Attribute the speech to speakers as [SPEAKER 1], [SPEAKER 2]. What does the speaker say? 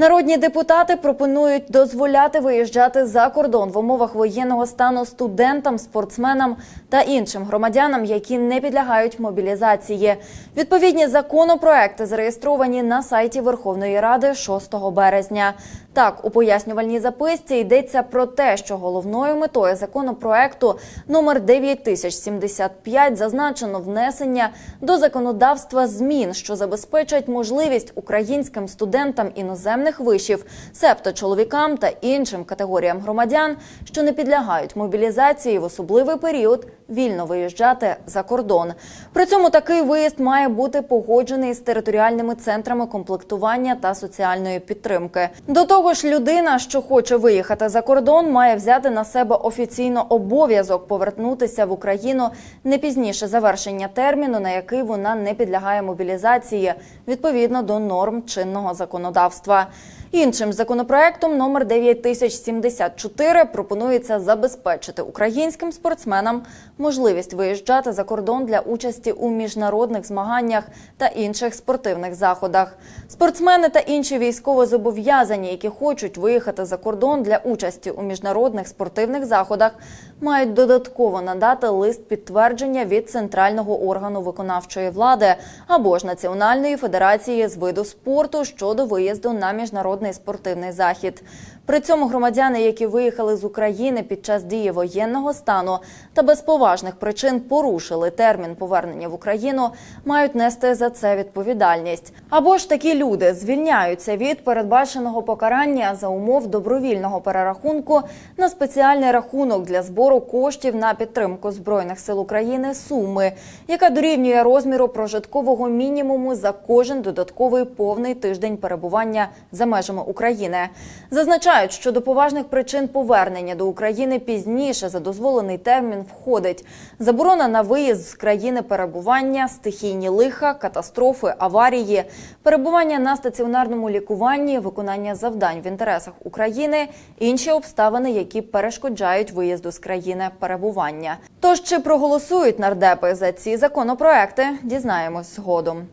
[SPEAKER 1] Народні депутати пропонують дозволяти виїжджати за кордон в умовах воєнного стану студентам, спортсменам та іншим громадянам, які не підлягають мобілізації. Відповідні законопроекти зареєстровані на сайті Верховної Ради 6 березня. Так, у пояснювальній записці йдеться про те, що головною метою законопроекту номер 9075 зазначено внесення до законодавства змін, що забезпечать можливість українським студентам іноземних вишів, себто чоловікам та іншим категоріям громадян, що не підлягають мобілізації в особливий період, вільно виїжджати за кордон. При цьому такий виїзд має бути погоджений з територіальними центрами комплектування та соціальної підтримки. До того ж, людина, що хоче виїхати за кордон, має взяти на себе офіційно обов'язок повернутися в Україну не пізніше завершення терміну, на який вона не підлягає мобілізації відповідно до норм чинного законодавства. Іншим законопроектом номер 9074 пропонується забезпечити українським спортсменам можливість виїжджати за кордон для участі у міжнародних змаганнях та інших спортивних заходах. Спортсмени та інші військовозобов'язані, які хочуть виїхати за кордон для участі у міжнародних спортивних заходах, мають додатково надати лист підтвердження від центрального органу виконавчої влади або ж Національної федерації з виду спорту щодо виїзду на міжнародний спортивний захід. При цьому громадяни, які виїхали з України під час дії воєнного стану та без поважних причин порушили термін повернення в Україну, мають нести за це відповідальність. Або ж такі люди звільняються від передбаченого покарання за умов добровільного перерахунку на спеціальний рахунок для збору коштів на підтримку збройних сил України суми, яка дорівнює розміру прожиткового мінімуму за кожен додатковий повний тиждень перебування за межами України. Зазначають, що до поважних причин повернення до України пізніше за дозволений термін входить заборона на виїзд з країни перебування, стихійні лиха, катастрофи, аварії, перебування на стаціонарному лікуванні, виконання завдань в інтересах України, інші обставини, які перешкоджають виїзду з країни перебування. Тож чи проголосують нардепи за ці законопроекти, дізнаємось згодом.